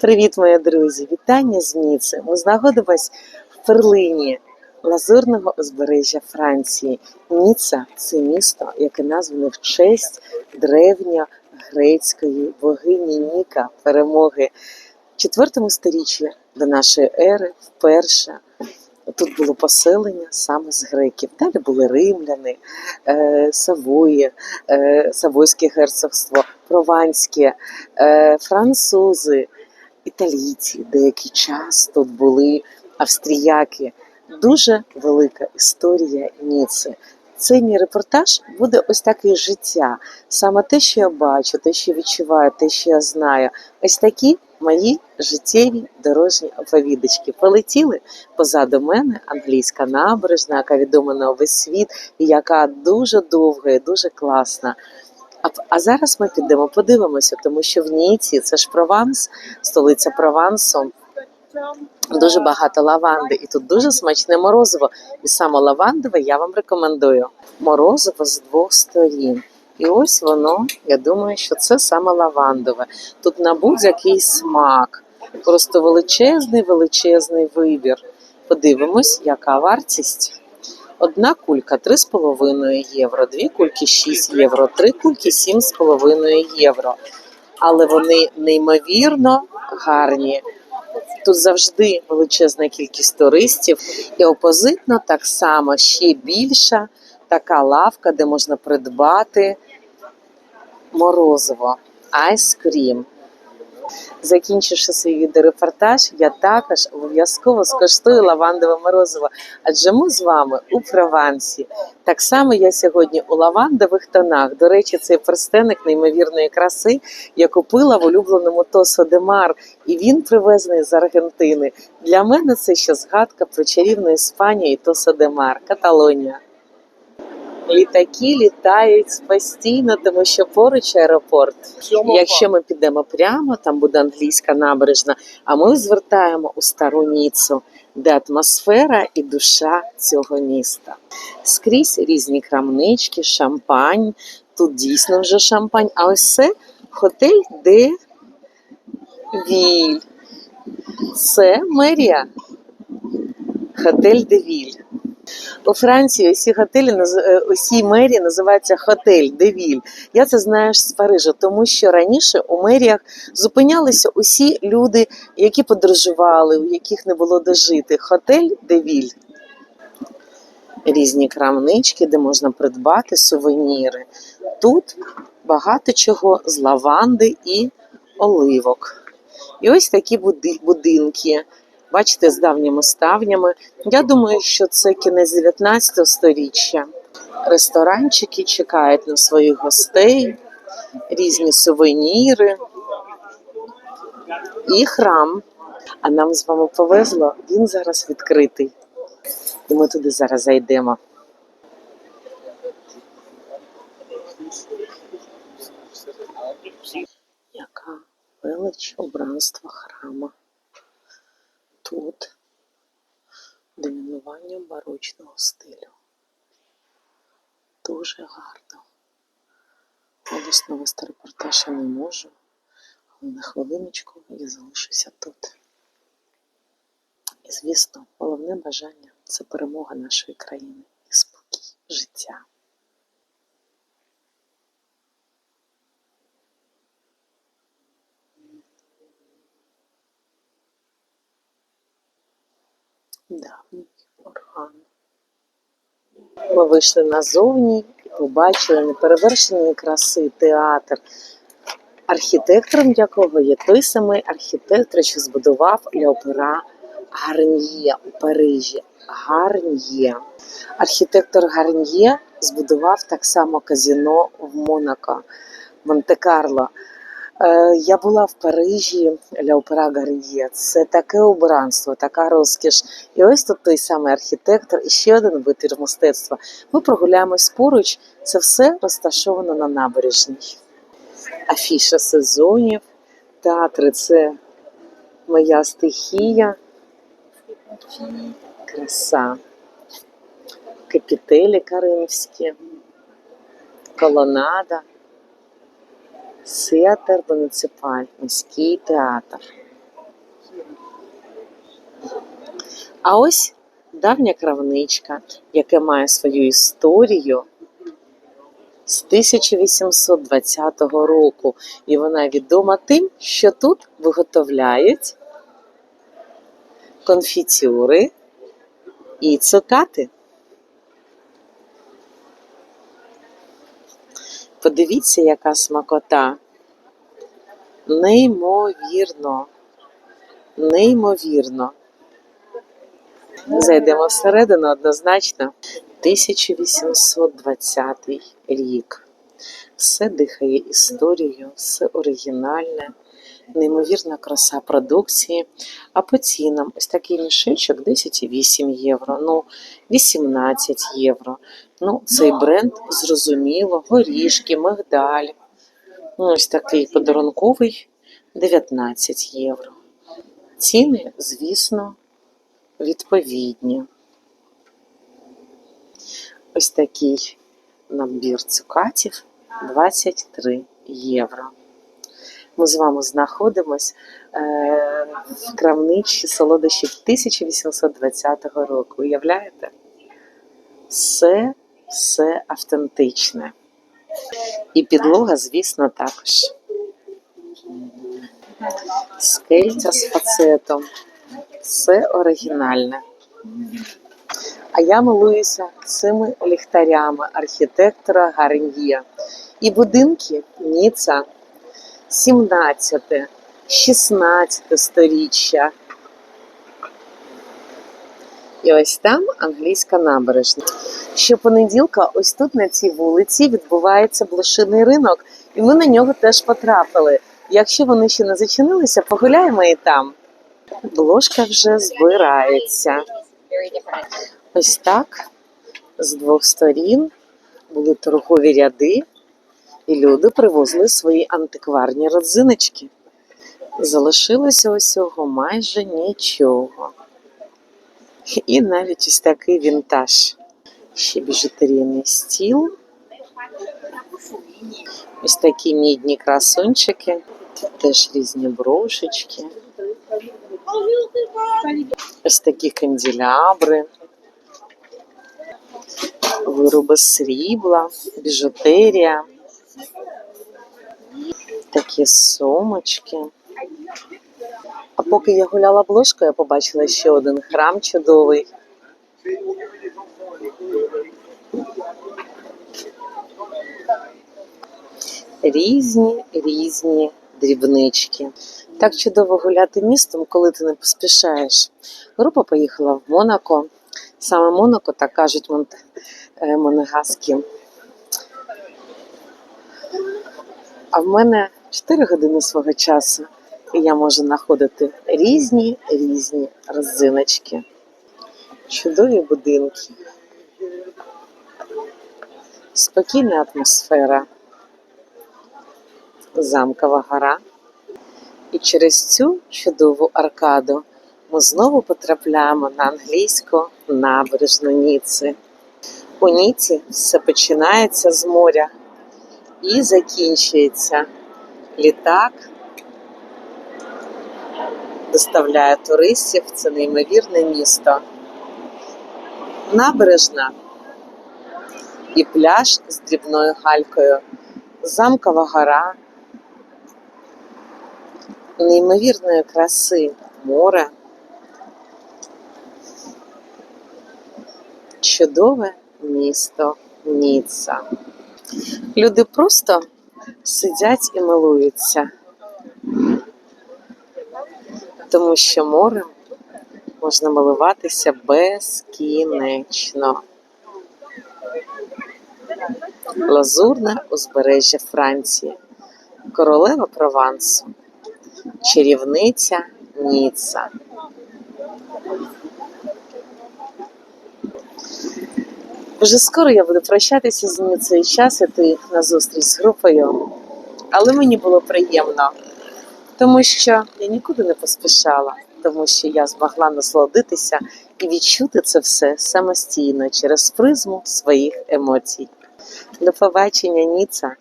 Привіт, мої друзі! Вітання з Ніци. Ми знаходимось в перлині лазурного узбережжя Франції. Ніца це місто, яке назване в честь древньогрецької богині Ніка перемоги. В четвертому сторіччі до нашої ери вперше тут було поселення саме з греків. Далі були римляни, е, Савої, е, Савойське герцогство, Прованське, е, французи італійці деякий час тут були австріяки. Дуже велика історія Ніци. Цей мій репортаж буде ось таке життя. Саме те, що я бачу, те, що відчуваю, те, що я знаю. Ось такі мої життєві дорожні оповідочки. Полетіли позаду мене англійська набережна, яка відома на увесь світ, і яка дуже довга і дуже класна. А, а зараз ми підемо подивимося, тому що в Ніці це ж Прованс, столиця Провансу. Дуже багато лаванди, і тут дуже смачне морозиво. І саме лавандове я вам рекомендую. Морозиво з двох сторін. І ось воно, я думаю, що це саме лавандове. Тут на будь-який смак. Просто величезний, величезний вибір. Подивимось, яка вартість. Одна кулька 3,5 євро, дві кульки 6 євро, три кульки 7,5 євро. Але вони неймовірно гарні. Тут завжди величезна кількість туристів, і опозитно так само ще більша така лавка, де можна придбати морозиво, айскрім. Закінчивши свій відеорепортаж, я також обов'язково скоштую лавандове морозиво. Адже ми з вами у Провансі. Так само я сьогодні у лавандових тонах. До речі, цей перстеник неймовірної краси я купила в улюбленому Тосо де Мар, і він привезений з Аргентини. Для мене це ще згадка про чарівну Іспанію і Тосо де Мар, Каталонія. Літаки літають постійно, тому що поруч аеропорт. Якщо ми підемо прямо, там буде англійська набережна, а ми звертаємо у стару Ніцу, де атмосфера і душа цього міста. Скрізь різні крамнички, шампань. Тут дійсно вже шампань. А ось це готель де Віль. Це мерія. Готель де Віль. У Франції усі готелі е, усі мерії називаються готель де Віль. Я це знаю з Парижа, тому що раніше у меріях зупинялися усі люди, які подорожували, у яких не було де жити. Готель де Віль. Різні крамнички, де можна придбати сувеніри. Тут багато чого з лаванди і оливок. І ось такі будинки. Бачите, з давніми ставнями. Я думаю, що це кінець 19 століття. Ресторанчики чекають на своїх гостей, різні сувеніри і храм. А нам з вами повезло, він зараз відкритий. І ми туди зараз зайдемо. Яка велич убранства храма. Тут домінування барочного стилю. Дуже гарно. Голосно вести репортаж я не можу, але на хвилиночку я залишуся тут. І, звісно, головне бажання це перемога нашої країни і спокій життя. Давній орган. Ми вийшли назовні і побачили неперевершеної краси театр, архітектором якого є той самий архітектор, що збудував Леопера Гарньє у Парижі. Гарньє. Архітектор Гарньє збудував так само казіно в Монако, Монте-Карло. Е, Я була в Парижі Ля Опера Гарньє. Це таке убранство, така розкіш. І ось тут той самий архітектор, і ще один витвір мистецтва. Ми прогуляємось поруч. Це все розташовано на набережній. Афіша сезонів, театри це моя стихія. Краса. Капітелі Каримські, колонада. Театр муніципаль, міський театр. А ось давня кравничка, яка має свою історію з 1820 року. І вона відома тим, що тут виготовляють конфітюри і цукати. Подивіться, яка смакота. Неймовірно. Неймовірно. Зайдемо всередину однозначно. 1820 рік. Все дихає історією, все оригінальне, неймовірна краса продукції. А по цінам ось такий мішечок 10,8 євро, ну 18 євро. Ну, цей бренд зрозуміло, горішки, мигдаль. Ну, ось такий подарунковий 19 євро. Ціни, звісно, відповідні. Ось такий набір цукатів 23 євро. Ми з вами знаходимось е, в крамничі солодощів 1820 року. Уявляєте? Все, все автентичне. І підлога, звісно, також. Скельця з фацетом. Все оригінальне. А я милуюся цими ліхтарями архітектора Гарньє. І будинки Ніца 17, 16 сторіччя. І ось там англійська набережна. Щопонеділка, ось тут на цій вулиці відбувається блошиний ринок, і ми на нього теж потрапили. Якщо вони ще не зачинилися, погуляємо і там. Блошка вже збирається. Ось так з двох сторін були торгові ряди, і люди привозили свої антикварні родзиночки. Залишилося усього майже нічого. І навіть ось такий вінтаж. Ще біжутерійний стіл. Ось такі мідні красунчики. Тут теж різні брошечки. Ось такі канделябри, вироби срібла, біжутерія, такі сумочки. А поки я гуляла бложкою, я побачила ще один храм чудовий. Різні різні дрібнички. Так чудово гуляти містом, коли ти не поспішаєш. Група поїхала в Монако. Саме Монако, так кажуть монте... е, монегаски. А в мене 4 години свого часу, і я можу знаходити різні різні роззиночки. Чудові будинки. Спокійна атмосфера. Замкова гора. І через цю чудову аркаду ми знову потрапляємо на англійську набережну Ніци. У Ніці все починається з моря і закінчується. Літак доставляє туристів. Це неймовірне місто. Набережна і пляж з дрібною галькою, замкова гора неймовірної краси море, чудове місто Ніцца. Люди просто сидять і милуються, тому що морем можна милуватися безкінечно. Лазурне узбережжя Франції, королева Провансу чарівниця Ніца. Вже скоро я буду прощатися з Ніцею час іти на зустріч з групою, але мені було приємно, тому що я нікуди не поспішала, тому що я змогла насолодитися і відчути це все самостійно через призму своїх емоцій. До побачення, Ніца!